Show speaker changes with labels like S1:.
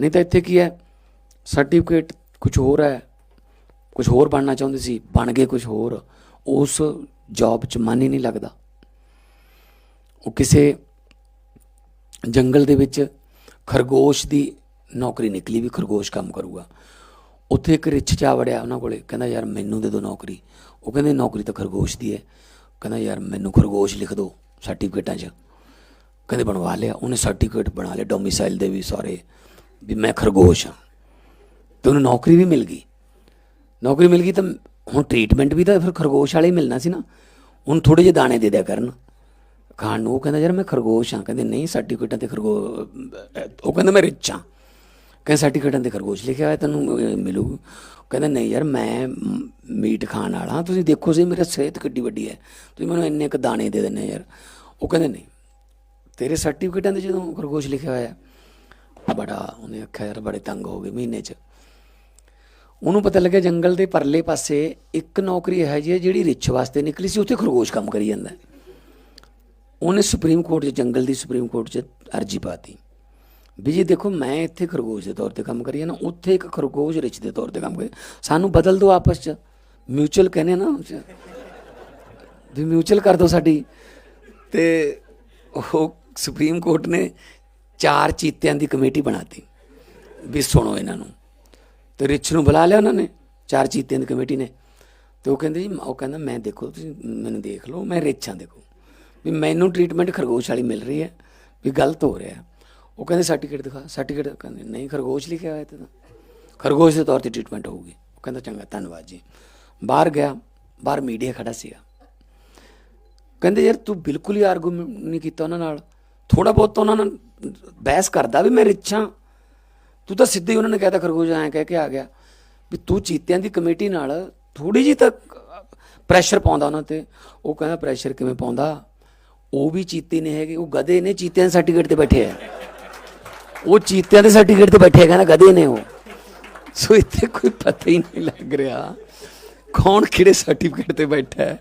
S1: ਨਹੀਂ ਤਾਂ ਇੱਥੇ ਕੀ ਹੈ? ਸਰਟੀਫਿਕੇਟ ਕੁਝ ਹੋਰ ਹੈ। ਕੁਝ ਹੋਰ ਬਣਨਾ ਚਾਹੁੰਦੇ ਸੀ, ਬਣ ਗਏ ਕੁਝ ਹੋਰ। ਉਸ ਜੌਬ 'ਚ ਮਨ ਹੀ ਨਹੀਂ ਲੱਗਦਾ। ਉਹ ਕਿਸੇ ਜੰਗਲ ਦੇ ਵਿੱਚ ਖਰਗੋਸ਼ ਦੀ ਨੌਕਰੀ ਨਿਕਲੀ ਵੀ ਖਰਗੋਸ਼ ਕੰਮ ਕਰੂਗਾ। ਉੱਥੇ ਇੱਕ ਰਿਚ ਚਾ ਵੜਿਆ ਉਹਨਾਂ ਕੋਲੇ, ਕਹਿੰਦਾ, ਯਾਰ ਮੈਨੂੰ ਦੇ ਦਿਓ ਨੌਕਰੀ। ਉਹ ਕਹਿੰਦੇ, ਨੌਕਰੀ ਤਾਂ ਖਰਗੋਸ਼ ਦੀ ਹੈ। ਕਹਿੰਦਾ, ਯਾਰ ਮੈਨੂੰ ਖਰਗੋਸ਼ ਲਿਖ ਦਿਓ ਸਰਟੀਫਿਕੇਟਾਂ 'ਚ। ਕਹਿੰਦੇ, ਬਣਵਾ ਲਿਆ। ਉਹਨੇ ਸਰਟੀਫਿਕੇਟ ਬਣਾ ਲਿਆ ਡੋਮਿਸਾਈਲ ਦੇ ਵੀ ਸਾਰੇ। ਵੀ ਮੈਂ ਖਰਗੋਸ਼ ਹਾਂ। ਤੇ ਉਹਨੂੰ ਨੌਕਰੀ ਵੀ ਮਿਲ ਗਈ। ਨੌਕਰੀ ਮਿਲ ਗਈ ਤਾਂ ਹੁਣ ਟ੍ਰੀਟਮੈਂਟ ਵੀ ਤਾਂ ਫਿਰ ਖਰਗੋਸ਼ ਵਾਲੇ ਹੀ ਮਿਲਣਾ ਸੀ ਨਾ। ਹੁਣ ਥੋੜੇ ਜਿਹੇ ਦਾਣੇ ਦੇ ਦਿਆ ਕਰਨ। ਖਾਣ ਨੂੰ ਉਹ ਕਹਿੰਦਾ, ਯਾਰ ਮੈਂ ਖਰਗੋਸ਼ ਹਾਂ। ਕਹਿੰਦੇ, ਨਹੀਂ ਸਰਟੀਫਿਕੇਟਾਂ ਤੇ ਖਰਗੋ ਉਹ ਕਹਿੰਦਾ, ਮੈਂ ਰਿਚ ਹਾਂ। ਕਹਿੰਦਾ ਸਰਟੀਫਿਕੇਟਾਂ ਤੇ ਖਰਗੋਸ਼ ਲਿਖਿਆ ਹੋਇਆ ਤੈਨੂੰ ਮਿਲੂ। ਕਹਿੰਦਾ, ਨਹੀਂ ਯਾਰ, ਮੈਂ ਮੀਟ ਖਾਣ ਵਾਲਾ ਤੁਸੀਂ ਦੇਖੋ ਸੀ ਮੇਰਾ ਸਿਹਤ ਕਿੱਡੀ ਵੱਡੀ ਹੈ। ਤੁਸੀਂ ਮੈਨੂੰ ਇੰਨੇ ਕ ਦਾਣੇ ਦੇ ਦਿੰਦੇ ਯਾਰ। ਉਹ ਕਹਿੰਦੇ, ਨਹੀਂ, ਤੇਰੇ ਸਰਟੀਫਿਕੇਟਾਂ ਤੇ ਜਦੋਂ ਖਰਗੋਸ਼ ਲਿਖਿਆ ਹੋਇਆ ਬੜਾ, ਉਹਨੇ ਆਖਿਆ, ਯਾਰ ਬੜੇ ਤੰਗ ਹੋ ਗਏ ਮਹੀਨੇ 'ਚ। ਉਹਨੂੰ ਪਤਾ ਲੱਗਿਆ ਜੰਗਲ ਦੇ ਪਰਲੇ ਪਾਸੇ ਇੱਕ ਨੌਕਰੀ ਹੈ ਜੀ ਜਿਹੜੀ ਰਿਚ ਵਾਸਤੇ ਨਿਕਲੀ ਸੀ, ਉੱਥੇ ਖਰਗੋਸ਼ ਕੰਮ ਕਰੀ ਜਾਂਦਾ ਉਹਨੇ ਸੁਪਰੀਮ ਕੋਰਟ 'ਚ, ਜੰਗਲ ਦੀ ਸੁਪਰੀਮ ਕੋਰਟ 'ਚ ਅਰਜੀ ਪਾਤੀ। ਵੀ ਜੀ ਦੇਖੋ, ਮੈਂ ਇੱਥੇ ਖਰਗੋਸ਼ ਦੇ ਤੌਰ ਤੇ ਕੰਮ ਕਰੀ ਨਾ ਉੱਥੇ ਇੱਕ ਖਰਗੋਸ਼ ਰਿਚ ਦੇ ਤੌਰ ਤੇ ਕੰਮ ਕਰੀ। ਸਾਨੂੰ ਬਦਲ ਦਿਓ ਆਪਸ 'ਚ। ਮਿਊਚੁਅਲ ਕਹਿੰਦੇ ਨਾ ਵੀ ਮਿਊਚੁਅਲ ਕਰ ਦਿਓ ਸਾਡੀ। ਤੇ ਉਹ ਸੁਪਰੀਮ ਕੋਰਟ ਨੇ ਚਾਰ ਚੀਤਿਆਂ ਦੀ ਕਮੇਟੀ ਬਣਾਤੀ ਵੀ ਸੁਣੋ ਇਹਨਾਂ ਨੂੰ। ਤੇ ਰਿਚ ਨੂੰ ਬੁਲਾ ਲਿਆ ਉਹਨਾਂ ਨੇ, ਚਾਰ ਚੀਤਿਆਂ ਦੀ ਕਮੇਟੀ ਨੇ। ਤੇ ਉਹ ਕਹਿੰਦੇ ਜੀ, ਉਹ ਕਹਿੰਦਾ, ਮੈਂ ਦੇਖੋ, ਤੁਸੀਂ ਮੈਨੂੰ ਦੇਖ ਲਓ, ਮੈਂ ਰਿਚ ਦੇਖੋ। ਵੀ ਮੈਨੂੰ ਟ੍ਰੀਟਮੈਂਟ ਖਰਗੋਸ਼ ਵਾਲੀ ਮਿਲ ਰਹੀ ਹੈ, ਵੀ ਗਲਤ ਹੋ ਰਿਹਾ ਉਹ ਕਹਿੰਦੇ ਸਰਟੀਫਿਕੇਟ ਦਿਖਾ ਸਰਟੀਫਿਕੇਟ ਕਹਿੰਦੇ, ਨਹੀਂ, ਖਰਗੋਸ਼ ਲਿਖਿਆ ਹੋਇਆ ਤੇ ਤਾਂ। ਖਰਗੋਸ਼ ਦੇ ਤੌਰ ਤੇ ਟ੍ਰੀਟਮੈਂਟ ਹੋਊਗੀ। ਉਹ ਕਹਿੰਦਾ, ਚੰਗਾ, ਧੰਨਵਾਦ ਜੀ। ਬਾਹਰ ਗਿਆ, ਬਾਹਰ ਮੀਡੀਆ ਖੜਾ ਸੀਗਾ। ਕਹਿੰਦੇ, ਯਾਰ, ਤੂੰ ਬਿਲਕੁਲ ਹੀ ਆਰਗੂਮੈਂਟ ਨਹੀਂ ਕੀਤਾ ਉਹਨਾਂ ਨਾਲ। ਥੋੜਾ ਬਹੁਤ ਉਹਨਾਂ ਨਾਲ ਬਹਿਸ ਕਰਦਾ ਵੀ ਮੈਂ ਰਿੱਛਾਂ। ਤੂੰ ਤਾਂ ਸਿੱਧੇ ਹੀ ਉਹਨਾਂ ਨੇ ਕਹਿਤਾ ਖਰਗੋਸ਼ ਐਂ ਕਹਿ ਕੇ ਆ ਗਿਆ ਵੀ ਤੂੰ ਚੀਤਿਆਂ ਦੀ ਕਮੇਟੀ ਨਾਲ ਥੋੜੀ ਜੀ ਤਾਂ ਪ੍ਰੈਸ਼ਰ ਪਾਉਂਦਾ ਉਹਨਾਂ ਤੇ। ਉਹ ਕਹਿੰਦਾ ਪ੍ਰੈਸ਼ਰ ਕਿਵੇਂ ਪਾਉਂਦਾ? ਉਹ ਵੀ ਚੀਤੇ ਨੇ ਹੈਗੇ, ਉਹ ਗਧੇ ਨੇ ਚੀਤਿਆਂ ਦੇ ਸਰਟੀਫਿਕੇਟ ਤੇ ਬੈਠੇ ਆ। ਉਹ ਚੀਤਿਆਂ ਦੇ ਸਰਟੀਫਿਕੇਟ ਤੇ ਬੈਠੇ ਆ, ਕਹਿੰਦਾ ਗਧੇ ਨੇ ਉਹ। ਸੋ ਇੱਥੇ ਕੋਈ ਪਤਾ ਹੀ ਨਹੀਂ ਲੱਗ ਰਿਹਾ ਕੌਣ ਕਿਹੜੇ ਸਰਟੀਫਿਕੇਟ ਤੇ ਬੈਠਾ ਹੈ।